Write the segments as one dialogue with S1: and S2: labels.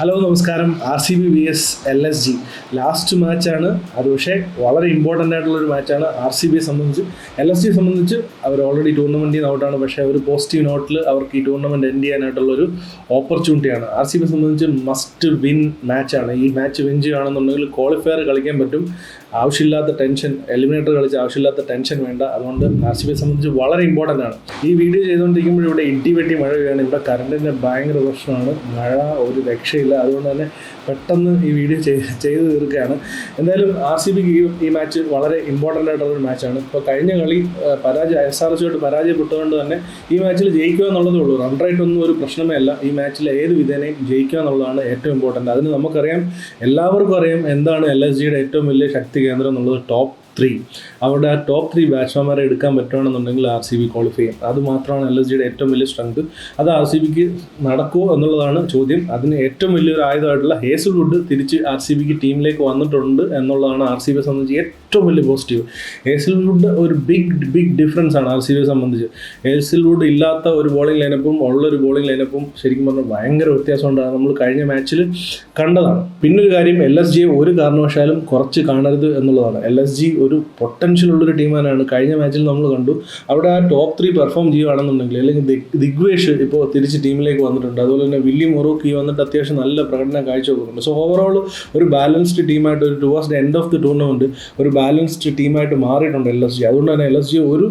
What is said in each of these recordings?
S1: Hello നമസ്കാരം. R C B V S L S G. Last മാച്ചാണ്. അത് പക്ഷേ വളരെ ഇമ്പോർട്ടന്റ് ആയിട്ടുള്ളൊരു മാച്ചാണ് ആർ സി ബിയെ സംബന്ധിച്ച്. എൽ എസ് ജിയെ സംബന്ധിച്ച് അവർ ഓൾറെഡി ടൂർണമെന്റിൽ നിന്ന് ഔട്ടാണ് പക്ഷേ ഒരു പോസിറ്റീവ് നോട്ടിൽ അവർക്ക് ഈ ടൂർണമെന്റ് എൻഡ് ചെയ്യാനായിട്ടുള്ളൊരു ഓപ്പർച്യൂണിറ്റിയാണ് ആർ സി ബിയെ സംബന്ധിച്ച് മസ്റ്റ് വിൻ മാച്ചാണ് ഈ മാച്ച് വിൻ ചെയ്യുകയാണെന്നുണ്ടെങ്കിൽ ക്വാളിഫയർ കളിക്കാൻ പറ്റും. ആവശ്യമില്ലാത്ത ടെൻഷൻ എലിമിനേറ്റർ കളിച്ച് ആവശ്യമില്ലാത്ത ടെൻഷൻ വേണ്ട. അതുകൊണ്ട് ആർ സംബന്ധിച്ച് വളരെ ഇമ്പോർട്ടന്റ് ആണ്. ഈ വീഡിയോ ചെയ്തുകൊണ്ടിരിക്കുമ്പോൾ ഇവിടെ ഇടി വെട്ടി മഴ പെയ്യാണ്. ഇവിടെ കറണ്ടിന്റെ ഭയങ്കര പ്രശ്നമാണ്. മഴ ഒരു രക്ഷയില്ല. അതുകൊണ്ട് തന്നെ പെട്ടെന്ന് ഈ വീഡിയോ ചെയ്ത് തീർക്കുകയാണ്. എന്തായാലും ആർ സി ബിക്ക് ഈ മാച്ച് വളരെ ഇമ്പോർട്ടന്റ് ആയിട്ടുള്ള ഒരു മാച്ചാണ് ഇപ്പോൾ കഴിഞ്ഞ കളി പരാജയ എസ് ആർ സിയോട്ട് പരാജയപ്പെട്ടതുകൊണ്ട് തന്നെ ഈ മാച്ചിൽ ജയിക്കുക എന്നുള്ളതേ ഉള്ളൂ. റൺ റേറ്റ് ഒന്നും ഒരു പ്രശ്നമേ അല്ല. ഈ മാച്ചിൽ ഏത് വിധേനയും ജയിക്കുക എന്നുള്ളതാണ് ഏറ്റവും ഇമ്പോർട്ടന്റ് അതിന് നമുക്കറിയാം എല്ലാവർക്കും അറിയാം എന്താണ് എൽ എസ് ജിയുടെ ഏറ്റവും വലിയ ശക്തി കേന്ദ്രം എന്നുള്ളത് ടോപ്പ് ത്രീ അവരുടെ ആ ടോപ്പ് ത്രീ ബാറ്റ്സ്മാൻമാരെ എടുക്കാൻ പറ്റുകയാണെന്നുണ്ടെങ്കിൽ ആർ സി ബി ക്വാളിഫൈ ചെയ്യും. അത് മാത്രമാണ് എൽ എസ് ജിയുടെ ഏറ്റവും വലിയ സ്ട്രെങ്ത് അത് ആർ സി ബിക്ക് നടക്കുമോ എന്നുള്ളതാണ് ചോദ്യം. അതിന് ഏറ്റവും വലിയൊരു ആയുധമായിട്ടുള്ള ഹേസൽവുഡ് തിരിച്ച് ആർ സി ബിക്ക് ടീമിലേക്ക് വന്നിട്ടുണ്ട് എന്നുള്ളതാണ് ആർ സി ബിയെ സംബന്ധിച്ച് ഏറ്റവും വലിയ പോസിറ്റീവ് ഹേസൽവുഡ് ഒരു ബിഗ് ബിഗ് ഡിഫറൻസ് ആണ് ആർ സി ബിയെ സംബന്ധിച്ച്. ഹേസൽവുഡ് ഇല്ലാത്ത ഒരു ബോളിംഗ് ലൈനപ്പും ഉള്ളൊരു ബോളിംഗ് ലൈനപ്പും ശരിക്കും പറഞ്ഞാൽ ഭയങ്കര വ്യത്യാസമുണ്ട് നമ്മൾ കഴിഞ്ഞ മാച്ചിൽ കണ്ടതാണ്. പിന്നൊരു കാര്യം എൽ എസ് ജിയെ ഒരു കാരണവശാലും കുറച്ച് കാണരുത് എന്നുള്ളതാണ്. എൽ എസ് ജി ഒരു പൊട്ടൻഷ്യൽ ഉള്ളൊരു ടീമാനാണ് കഴിഞ്ഞ മാച്ചിൽ നമ്മൾ കണ്ടു. അവിടെ ആ ടോപ്പ് ത്രീ പെർഫോം ചെയ്യുകയാണെന്നുണ്ടെങ്കിൽ അല്ലെങ്കിൽ ദിഗ്വേഷ് ഇപ്പോൾ തിരിച്ച് ടീമിലേക്ക് വന്നിട്ടുണ്ട്. അതുപോലെ തന്നെ വില്യം മൊറോക്കി വന്നിട്ട് അത്യാവശ്യം നല്ല പ്രകടനം കാഴ്ച വെക്കുന്നുണ്ട് സോ ഓവറോൾ ഒരു ബാലൻസ്ഡ് ടീമായിട്ട് ഒരു towards the end of the tournament ഒരു ബാലൻസ്ഡ് ടീമായിട്ട് മാറിയിട്ടുണ്ട് എൽ എസ് ജി അതുകൊണ്ട് തന്നെ എൽ എസ് ജി ഒരു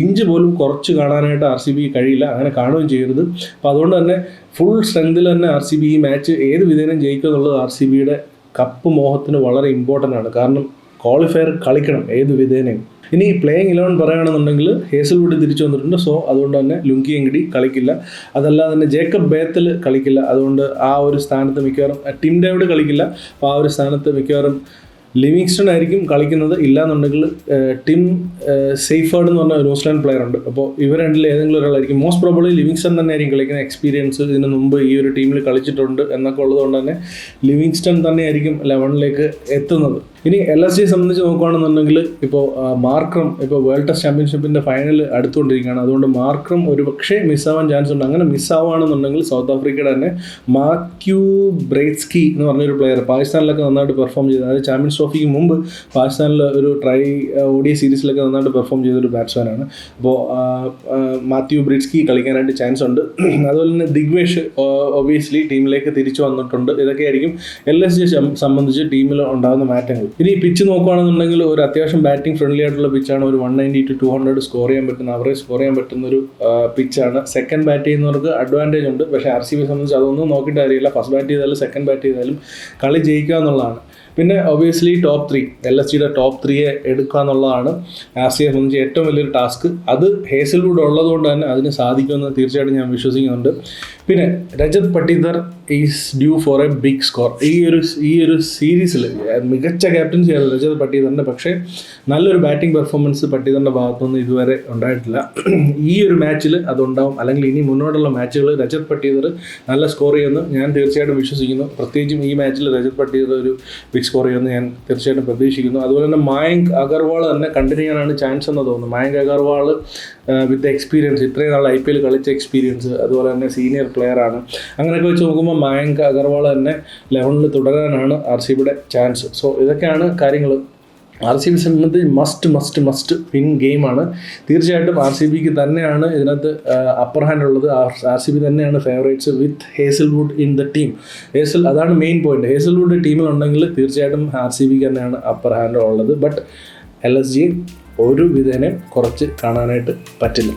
S1: ഇഞ്ച് പോലും കുറച്ച് കാണാനായിട്ട് ആർ സി ബി കഴിയില്ല. അങ്ങനെ കാണുകയും ചെയ്യരുത്. അപ്പോൾ അതുകൊണ്ട് തന്നെ ഫുൾ സ്ട്രെങ്തിൽ തന്നെ ആർ സി ബി ഈ മാച്ച് ഏത് വിധേനം ജയിക്കുക എന്നുള്ളത് ആർ സി ബിയുടെ കപ്പ് മോഹത്തിന് വളരെ ഇമ്പോർട്ടന്റ് ആണ്. കാരണം ക്വാളിഫയർ കളിക്കണം ഏത് വിധേനയും. ഇനി പ്ലേയിങ് ഇലവൻ പറയുകയാണെന്നുണ്ടെങ്കിൽ ഹേസൽവുഡ് തിരിച്ചു വന്നിട്ടുണ്ട്. സോ അതുകൊണ്ട് തന്നെ ലുങ്കി എങ്കിടി കളിക്കില്ല. അതല്ലാതെ തന്നെ ജേക്കബ് ബേത്തൽ കളിക്കില്ല. അതുകൊണ്ട് ആ ഒരു സ്ഥാനത്ത് മിക്കവാറും ടിം ഡേവിഡ് കളിക്കില്ല. അപ്പോൾ ആ ഒരു സ്ഥാനത്ത് മിക്കവാറും ലിവിങ്സ്റ്റൺ ആയിരിക്കും കളിക്കുന്നത്. ഇല്ലാന്നുണ്ടെങ്കിൽ ടിം സേഫേർഡ് എന്ന് പറഞ്ഞ ന്യൂസിലാൻഡ് പ്ലെയർ ഉണ്ട്. അപ്പോൾ ഇവർ രണ്ടിൽ ഏതെങ്കിലും ഒരാളായിരിക്കും. മോസ്റ്റ് പ്രോബ്ലി ലിവിങ്സ്റ്റൺ തന്നെ ആയിരിക്കും കളിക്കുന്ന എക്സ്പീരിയൻസ് ഇതിന് മുമ്പ് ഈ ഒരു ടീമിൽ കളിച്ചിട്ടുണ്ട് എന്നൊക്കെ ഉള്ളതുകൊണ്ട് തന്നെ ലിവിങ്സ്റ്റൺ തന്നെ തന്നെയായിരിക്കും ലെവനിലേക്ക് എത്തുന്നത്. ഇനി എൽ എസ് ജിയെ സംബന്ധിച്ച് നോക്കുകയാണെന്നുണ്ടെങ്കിൽ ഇപ്പോൾ മാർക്രം ഇപ്പോൾ വേൾഡ് ടെസ്റ്റ് ചാമ്പ്യൻഷിപ്പിന്റെ ഫൈനൽ അടുത്തുകൊണ്ടിരിക്കുകയാണ്. അതുകൊണ്ട് മാർക്രം ഒരു പക്ഷേ മിസ്സാവാൻ ചാൻസ് ഉണ്ട്. അങ്ങനെ മിസ്സാവുകയാണെന്നുണ്ടെങ്കിൽ സൗത്ത് ആഫ്രിക്കയുടെ തന്നെ മാക്യു ബ്രേറ്റ്സ്കി എന്ന് പറഞ്ഞൊരു പ്ലെയർ പാകിസ്ഥാനിലൊക്കെ നന്നായിട്ട് പെർഫോം ചെയ്ത്. അതായത് ചാമ്പ്യൻസ് ട്രോഫിക്ക് മുമ്പ് പാകിസ്ഥാനിൽ ഒരു ട്രൈ ഓഡിയ സീരീസിലൊക്കെ നന്നായിട്ട് പെർഫോം ചെയ്തൊരു ബാറ്റ്സ്മാനാണ് അപ്പോൾ മാത്യു ബ്രിഡ്സ്കി കളിക്കാനായിട്ട് ചാൻസ് ഉണ്ട്. അതുപോലെ തന്നെ ദിഗ്വേഷ് ഒബിയസ്ലി ടീമിലേക്ക് തിരിച്ചു വന്നിട്ടുണ്ട്. ഇതൊക്കെയായിരിക്കും എൽ എസ് ജി സംബന്ധിച്ച് ടീമിൽ ഉണ്ടാകുന്ന മാറ്റങ്ങൾ. ഇനി പിച്ച് നോക്കുകയാണെന്നുണ്ടെങ്കിൽ ഒരു അത്യാവശ്യം ബാറ്റിംഗ് ഫ്രണ്ട്ലി ആയിട്ടുള്ള പിച്ചാണ് ഒരു one ninety two two hundred score ചെയ്യാൻ പറ്റുന്ന അവറേജ് സ്കോർ ചെയ്യാൻ പറ്റുന്ന ഒരു പിച്ചാണ് സെക്കൻഡ് ബാറ്റ് ചെയ്യുന്നവർക്ക് അഡ്വാന്റേജ് ഉണ്ട്. പക്ഷേ ആർ സി ബി സംബന്ധിച്ച് അതൊന്നും നോക്കിയിട്ട് അറിയില്ല ഫസ്റ്റ് ബാറ്റ് ചെയ്താലും സെക്കൻഡ് ബാറ്റ് ചെയ്താലും കളി ജയിക്കുക എന്നുള്ളതാണ് പിന്നെ obviously top three L S ജിയുടെ ടോപ്പ് ത്രീയെ എടുക്കുക എന്നുള്ളതാണ് ആർ സംബന്ധിച്ച് ഏറ്റവും വലിയൊരു ടാസ്ക് അത് ഹേസൽവുഡ് ഉള്ളതുകൊണ്ട് തന്നെ അതിന് സാധിക്കുമെന്ന് തീർച്ചയായിട്ടും ഞാൻ വിശ്വസിക്കുന്നുണ്ട്. പിന്നെ Rajat Patidar is due for a big score ഈ ഒരു ഈ ഒരു സീരീസിൽ മികച്ച ക്യാപ്റ്റൻസി ആണ് രജത് പട്ടീദറിന്റെ പക്ഷേ നല്ലൊരു ബാറ്റിംഗ് പെർഫോമൻസ് പട്ടീദറിന്റെ ഭാഗത്തുനിന്ന് ഇതുവരെ ഉണ്ടായിട്ടില്ല. ഈ ഒരു മാച്ചിൽ അതുണ്ടാവും. അല്ലെങ്കിൽ ഇനി മുന്നോട്ടുള്ള മാച്ചുകൾ രജത് പട്ടീദർ നല്ല സ്കോർ ചെയ്യുമെന്ന് ഞാൻ തീർച്ചയായിട്ടും വിശ്വസിക്കുന്നു. പ്രത്യേകിച്ചും ഈ മാച്ചിൽ രജത് പട്ടീദർ ഒരു ബിഗ് സ്കോർ ചെയ്യുമെന്ന് ഞാൻ തീർച്ചയായിട്ടും പ്രതീക്ഷിക്കുന്നു. അതുപോലെ തന്നെ മായങ്ക് അഗർവാൾ തന്നെ കണ്ടിന്യൂ ചെയ്യാനാണ് ചാൻസ് എന്ന് തോന്നുന്നു. മായങ്ക് അഗർവാൾ വിത്ത് എക്സ്പീരിയൻസ് ഇത്രയും നാൾ ഐ പി എൽ കളിച്ച എക്സ്പീരിയൻസ് അതുപോലെ തന്നെ സീനിയർ പ്ലെയർ ആണ്. അങ്ങനെയൊക്കെ വെച്ച് നോക്കുമ്പോൾ മായങ്ക് അഗർവാൾ തന്നെ ലെവനിൽ തുടരാനാണ് ആർ സി ബിയുടെ ചാൻസ് സോ ഇതൊക്കെയാണ് കാര്യങ്ങൾ ആർ സി ബി സംബന്ധിച്ച് മസ്റ്റ് മസ്റ്റ് മസ്റ്റ് വിൻ ഗെയിമാണ് തീർച്ചയായിട്ടും ആർ സി ബിക്ക് തന്നെയാണ് ഇതിനകത്ത് അപ്പർ ഹാൻഡ് ഉള്ളത്. ആർ സി ബി തന്നെയാണ് favourites with Hazlewood in the team Hazel അതാണ് മെയിൻ പോയിന്റ് ഹേസൽവുഡ് ടീമിലുണ്ടെങ്കിൽ തീർച്ചയായിട്ടും ആർ സി ബിക്ക് തന്നെയാണ് അപ്പർ ഹാൻഡ് ഉള്ളത്. ബട്ട് എൽ എസ് ജി ഒരു വിധേനെ കുറച്ച് കാണാനായിട്ട് പറ്റില്ല.